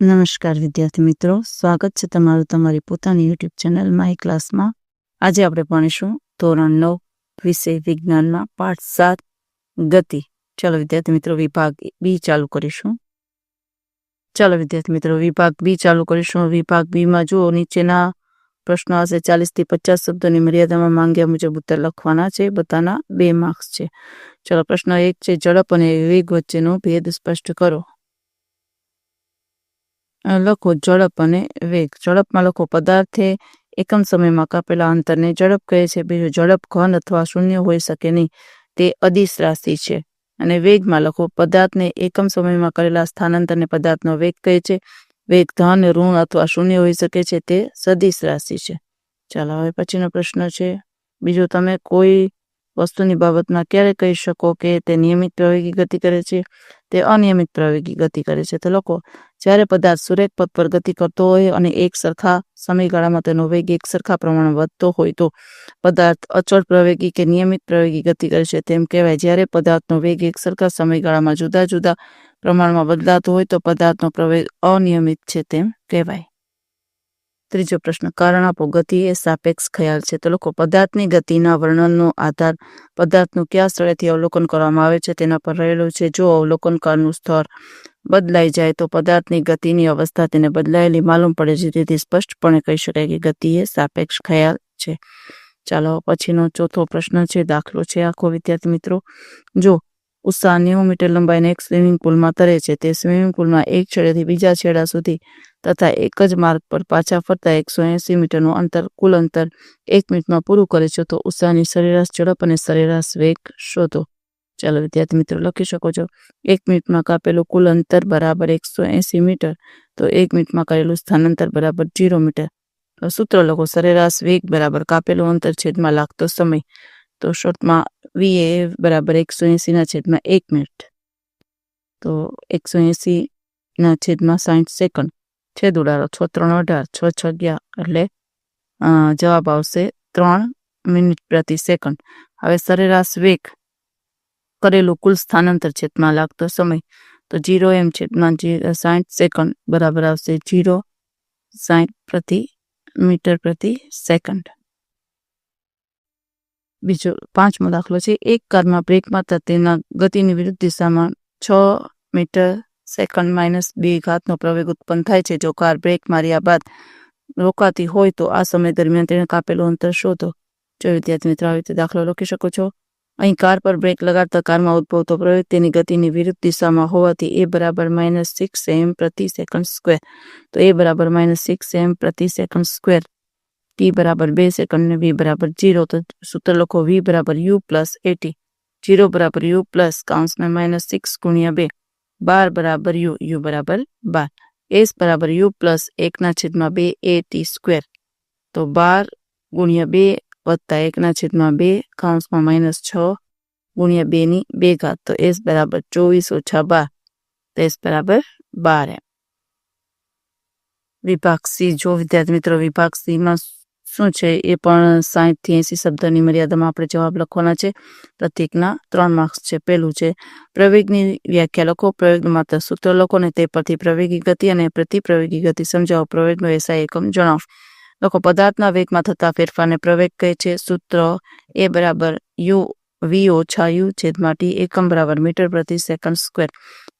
નમસ્કાર વિદ્યાર્થી મિત્રો, સ્વાગત છે તમારું તમારી પોતાની યુટ્યુબ ચેનલ માય ક્લાસમાં. આજે આપણે ભણીશું ધોરણ નવ, વિષય વિજ્ઞાનમાં પાઠ સાત, ગતિ. ચાલો વિદ્યાર્થી મિત્રો, વિભાગ બી ચાલુ કરીશું. ચાલો વિદ્યાર્થી મિત્રો, વિભાગ બી ચાલુ કરીશું. વિભાગ બીમાં જુઓ, નીચેના પ્રશ્નો હશે ચાલીસથી પચાસ શબ્દોની મર્યાદામાં માંગ્યા મુજબ ઉત્તર લખવાના છે. બધાના બે માર્ક્સ છે. ચાલો પ્રશ્ન એક છે, ઝડપ અને વેગ વચ્ચેનો ભેદ સ્પષ્ટ કરો. લખો ઝડપ અને વેગ. ઝડપમાં લખો પદાર્થે એકમ સમયમાં કાપેલા અંતરને ઝડપ કહે છે. બીજું, ઝડપ ઘન અથવા શૂન્ય હોઈ શકે નહીં. તે અદિશ રાશિ છે. અને વેગમાં લખો પદાર્થને એકમ સમયમાં કરેલા સ્થાનાંતરને પદાર્થનો વેગ કહે છે. વેગ ધન ઋણ અથવા શૂન્ય હોઈ શકે છે. તે સદિશ રાશિ છે. ચાલો, હવે પછીનો પ્રશ્ન છે. બીજો, તમે કોઈ વસ્તુની બાબતમાં ક્યારે કહી શકો કે તે નિયમિત પ્રવેગી ગતિ કરે છે, તે અનિયમિત પ્રવેગી ગતિ કરે છે? તો લોકો જ્યારે પદાર્થ સુરેખ પથ પર ગતિ કરતો હોય અને એક સરખા સમયગાળામાં તેનો વેગ એક સરખા પ્રમાણમાં વધતો હોય તો પદાર્થ અચળ પ્રવેગી કે નિયમિત પ્રવેગી ગતિ કરે છે તેમ કહેવાય. જ્યારે પદાર્થનો વેગ એક સરખા સમયગાળામાં જુદા જુદા પ્રમાણમાં બદલાતો હોય તો પદાર્થનો પ્રવેગ અનિયમિત છે તેમ કહેવાય. ત્રીજો પ્રશ્ન કારણ આપો ગતિ એ સાપેક્ષ ખ્યાલ છે. તો લોકો પદાર્થની ગતિના વર્ણનનો આધાર, પદાર્થનું કયા સ્થળેથી અવલોકન કરવામાં આવે છે તેના પર રહેલું છે. જો અવલોકનકારનું સ્તર બદલાઈ જાય તો પદાર્થની ગતિની અવસ્થા તેને બદલાયેલી માલુમ પડે છે. તેથી સ્પષ્ટપણે કહી શકાય કે ગતિ એ સાપેક્ષ ખ્યાલ છે. ચાલો, પછીનો ચોથો પ્રશ્ન છે, દાખલો છે. આખો વિદ્યાર્થી મિત્રો, જો ઉષા નેવું મીટર લંબાઈને એક સ્વિમિંગ પુલમાં તરે છે. તે સ્વિમિંગ પુલમાં એક છેડેથી બીજા છેડા સુધી તથા એક જ માર્ગ પર પાછા ફરતા એકસો એંસી મીટરનું અંતર, કુલ અંતર એક મિનિટમાં પૂરું કરે છે. તો ઉષાની સરેરાશ ઝડપ અને સરેરાશ વેગ શોધો. ચાલો, વિદ્યાર્થી મિત્રો, લખી શકો છો. એક મિનિટમાં કાપેલું કુલ અંતર બરાબર એકસો એંસી મીટર. તો એક મિનિટમાં કરેલું સ્થાનાંતર બરાબર જીરો મીટર. સૂત્ર લખો. સરેરાશ વેગ બરાબર કાપેલું અંતર છેદમાં લાગતો સમય. તો શોર્ટમાં વી એ બરાબર એકસો એંસીના છેદમાં એક મિનિટ. તો એકસો એંસીના છેદમાં સાઠ સેકન્ડ. છેદ ઉડાડો, છ, ત્રણ, અઢાર, છ છ, અગિયાર, એટલે જવાબ આવશે ત્રણ મિનિટ પ્રતિ સેકન્ડ. હવે સરેરાશ વેગ કરેલું કુલ સ્થાનાંતર છેદમાં લાગતો સમય. તો જીરો એમ છેદમાં સાઠ સેકન્ડ બરાબર આવશે જીરો સાઠ પ્રતિ મીટર પ્રતિ સેકન્ડ. બીજો પાંચમો દાખલો છે, એક કારમાં બ્રેક મારતા તેના ગતિની વિરુદ્ધ દિશામાં છ મીટર સેકન્ડ માઇનસ બે ઘાતનો પ્રવેગ ઉત્પન્ન થાય છે. જો કાર બ્રેક માર્યા બાદ રોકાતી હોય તો આ સમય દરમિયાન તેણે કાપેલું અંતર શોધો. જો વિદ્યાર્થી મિત્રો, આવી રીતે દાખલો લખી શકો છો. અહીં કાર પર બ્રેક લગાડતા કારમાં ઉદ્ભવતો પ્રવેગ તેની ગતિની વિરુદ્ધ દિશામાં હોવાથી એ બરાબર માઇનસ સિક્સ એમ પ્રતિ સેકન્ડ સ્ક્વેર. તો એ બરાબર માઇનસ સિક્સ એમ પ્રતિ સેકન્ડ સ્ક્વેર. ટી બરાબર બે સેકન્ડ ને વી બરાબર જીરો તો સૂત્ર લખો વી બરાબર u plus a t zero બરાબર યુ પ્લસ કાઉન્સમાં માઇનસ સિક્સ ગુણ્યા બે બાર બરાબર યુ યુ બરાબર બાર એસ બરાબર યુ પ્લસ એકના છેદમાં બે એ ટી સ્ક્વેર તો બાર ગુણ્યા બે વત્તા એકના છેદમાં બે કાઉન્સમાં માઇનસ છ ગુણ્યા બેની બે ઘાત તો એસ બરાબર ચોવીસ ઓછા બાર તો એસ બરાબર બાર એમ વિભાગ સી જો વિદ્યાર્થી મિત્રો વિભાગ સી માં શું છે એ પણ સાહીઠથી એસી શબ્દની મર્યાદામાં આપણે જવાબ લખવાના છે. પ્રતિકના ત્રણ માર્ક્સ છે. પહેલું છે, પ્રવેગની વ્યાખ્યા લખો. પ્રવેગનું માત્ર સૂત્ર લખો અને તે પરથી પ્રવેગી ગતિ અને પ્રતિપ્રવેગી ગતિ સમજાવો. પ્રવેગનો એસઆઈ એકમ જણાવો. લખો, પદાર્થના વેગમાં થતા ફેરફારને પ્રવેગ કહે છે. સૂત્ર એ બરાબર યુ, વી ઓછા યુ છેદમાં ટી એકમ બરાબર મીટર પ્રતિ સેકન્ડ સ્ક્વેર.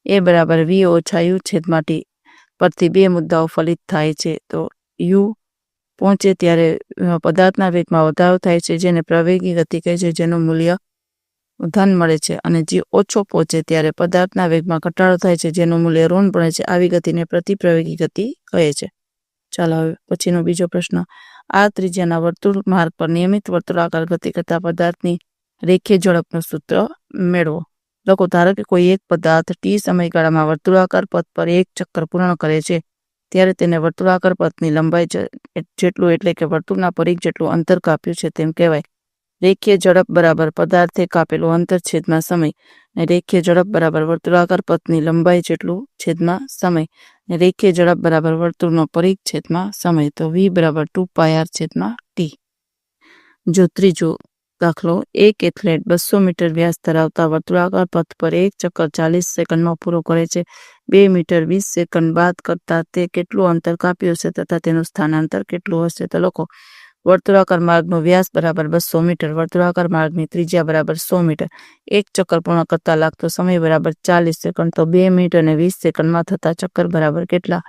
એ બરાબર વી ઓછા યુ છેદમાં ટી પરથી બે મુદ્દાઓ ફલિત થાય છે. તો યુ પહોંચે ત્યારે પદાર્થના વેગમાં વધારો થાય છે, જેને પ્રવેગી ગતિ કહે છે, જેનું મૂલ્ય ધન મળે છે. અને જે ઓછો પહોંચે ત્યારે પદાર્થના વેગમાં ઘટાડો થાય છે, જેનું મૂલ્ય ઋણ પડે છે, આવી ગતિને પ્રતિપ્રવેગી ગતિ કહે છે. ચાલો હવે પછીનો બીજો પ્રશ્ન. આ ત્રિજ્યાના વર્તુળ માર્ગ પર નિયમિત વર્તુળાકાર ગતિ કરતા પદાર્થની રેખીય ઝડપનું સૂત્ર મેળવો. લોકો ધારો કે કોઈ એક પદાર્થ ટી સમયગાળામાં વર્તુળાકાર પથ પર એક ચક્કર પૂર્ણ કરે છે ત્યારે તેને વર્તુળાકાર પથની લંબાઈ જેટલું એટલે કે વર્તુળના પરિઘ જેટલું અંતર કાપ્યું છે તેમ કહેવાય. રેખીય ઝડપ બરાબર પદાર્થે કાપેલું અંતર છેદમાં સમય ને રેખીય ઝડપ બરાબર વર્તુળાકાર પથની લંબાઈ જેટલું છેદમાં સમય ને રેખીય ઝડપ બરાબર વર્તુળનો પરિઘ છેદમાં સમય. તો વી બરાબર ટુ પાય આર છેદમાં ટી જો ત્રીજું દાખલો, એક એથ્લેટ બસો મીટર વ્યાસ ધરાવતા વર્તુળાકાર પથ પર એક ચક્કર ચાલીસ સેકન્ડમાં પૂરો કરે છે. બે મીટર વીસ સેકન્ડ બાદ કરતા તે કેટલું અંતર કાપ્યું હશે તથા તેનું સ્થાનાંતર કેટલું હશે તો લખો. વર્તુળાકાર માર્ગનો વ્યાસ બરાબર બસો મીટર, વર્તુળાકાર માર્ગની ત્રિજ્યા બરાબર સો મીટર. એક ચક્કર પૂર્ણ કરતા લાગતો સમય બરાબર ચાલીસ સેકન્ડ, તો બે મિનિટ અને વીસ સેકન્ડમાં થતા ચક્કર બરાબર કેટલા?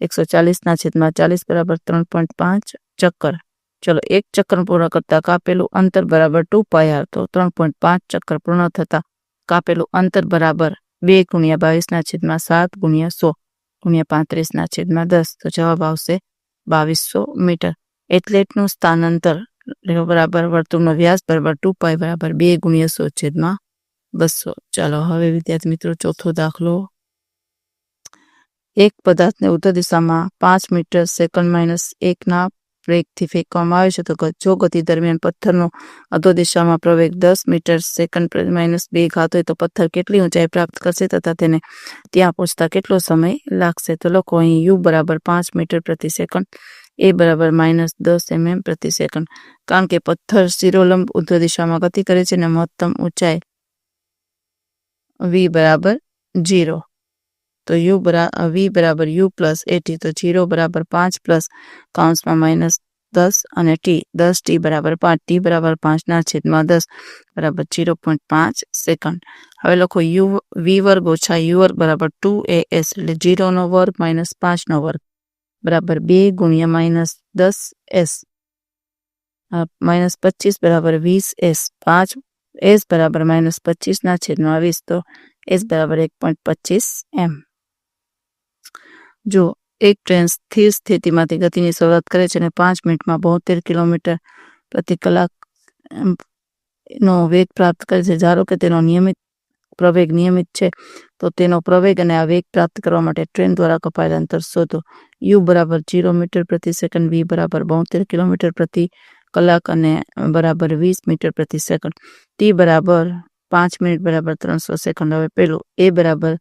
એકસો ચાલીસના છેદમાં ચાલીસ બરાબર ત્રણ પોઈન્ટ પાંચ ચક્કર. ચલો એક ચક્કર પૂર્ણ કરતા કાપેલું અંતર બરાબર ટુ પાય તો ત્રણ પોઈન્ટ પાંચ ચક્કર પૂર્ણ થતા કાપેલું અંતર બરાબર બે ગુણ્યા બાવીસના છેદમાં સાત ગુણ્યા સો ગુણ્યા પાંત્રીસના છેદમાં દસ, તો જવાબ આવશે બાવીસો મીટર. એથ્લેટનું સ્થાનાંતર બરાબર વર્તુળનો વ્યાસ બરાબર ટુ પાય બરાબર બે ગુણ્યા સો છેદમાં બસો. ચાલો હવે વિદ્યાર્થી મિત્રો ચોથો દાખલો. એક પદાર્થને ઉત્તર દિશામાં પાંચ મીટર સેકન્ડ માઇનસ એકના વેગથી ફેંકવામાં આવે છે તો જો ગતિ દરમિયાન પથ્થરનો અધો દિશામાં પ્રવેગ દસ મીટર સેકન્ડ માઇનસ બે ઘાત હોય તો પથ્થર કેટલી ઊંચાઈ પ્રાપ્ત કરશે તથા તેને ત્યાં પહોંચતા કેટલો સમય લાગશે? તો લોકો અહીં યુ બરાબર પાંચ મીટર પ્રતિ સેકન્ડ એ બરાબર માઇનસ દસ એમએમ પ્રતિ સેકન્ડ. કારણ કે પથ્થર શિરોલંબ ઉધ્વ દિશામાં ગતિ કરે છે અને મહત્તમ ઊંચાઈ વી બરાબર જીરો તો યુ બરાબર વી બરાબર યુ પ્લસ એટી તો જીરો બરાબર પાંચ પ્લસ કાઉન્સમાં માઇનસ દસ અને ટી દસ ટી બરાબર પાંચ ટી બરાબર પાંચના છેદમાં દસ બરાબર જીરો પોઈન્ટ પાંચ સેકન્ડ હવે લખો યુ વી વર્ગ ઓછા યુ વર્ગ બરાબર ટુ એ એસ એટલે જીરોનો વર્ગ માઇનસ પાંચનો વર્ગ બરાબર બે ગુણ્યા માઇનસ દસ એસ માઇનસ પચીસ બરાબર વીસ એસ પાંચ એસ બરાબર માઇનસ પચીસના છેદમાં વીસ તો એસ બરાબર એક પોઈન્ટ પચીસ એમ જો એક ટ્રેન સ્થિર સ્થિતિમાંથી ગતિની શરૂઆત કરે છે અને પાંચ મિનિટમાં બોતેર કિલોમીટર પ્રતિ કલાક નો વેગ પ્રાપ્ત કરે છે. ધારો કે તેનો નિયમિત પ્રવેગ નિયમિત છે, તો તેનો પ્રવેગ અને આ વેગ પ્રાપ્ત કરવા માટે ટ્રેન દ્વારા કપાયેલ અંતર શોધો. યુ બરાબર જીરો મીટર પ્રતિ સેકન્ડ, વી બરાબર બોતેર કિલોમીટર પ્રતિ કલાક અને બરાબર વીસ મીટર પ્રતિ સેકન્ડ. ટી બરાબર પાંચ મિનિટ બરાબર ત્રણસો સેકન્ડ. હવે પેલું એ બરાબર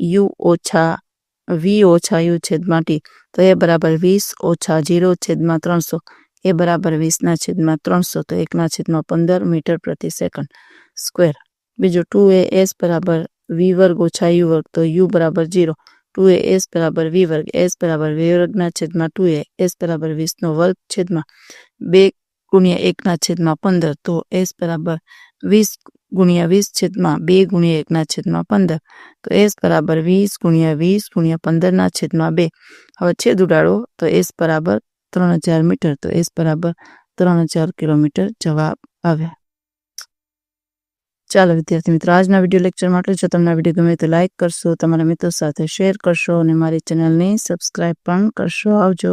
યુ ઓછા વી ઓછા યુ છેદમાં ટી તો એ બરાબર વીસ ઓછા જીરો છેદમાં ત્રણસો, એ બરાબર વીસના છેદમાં ત્રણસો, તો એકના છેદમાં પંદર મીટર પ્રતિ સેકન્ડ સ્ક્વેર. બીજું ટુ એ એસ બરાબર વી વર્ગ ઓછા યુ વર્ગ, તો યુ બરાબર જીરો. ટુ એ એસ બરાબર વી વર્ગ, એસ બરાબર વી વર્ગના છેદમાં ટુ એ એસ બરાબર વીસનો વર્ગ છેદમાં બે ગુણ્યા એકના છેદમાં પંદર, તો એસ બરાબર વીસ ગુણ્યા વીસ છેદમાં બે ગુણ્યા એકના છેદમાં પંદર. તો એસ બરાબર વીસ ગુણ્યા વીસ ગુણ્યા પંદરના છેદમાં બે. હવે છેદ ઉડાડો, તો એસ બરાબર ત્રણ હજાર મીટર. તો એસ બરાબર ત્રણ હજાર કિલોમીટર જવાબ આવ્યા. ચાલો વિદ્યાર્થી મિત્રો, આજના વીડિયો લેક્ચર માટે જો તમને વીડિયો ગમે તો લાઇક કરશો, તમારા મિત્રો સાથે શેર કરશો અને મારી ચેનલને સબસ્ક્રાઈબ પણ કરશો. આવજો.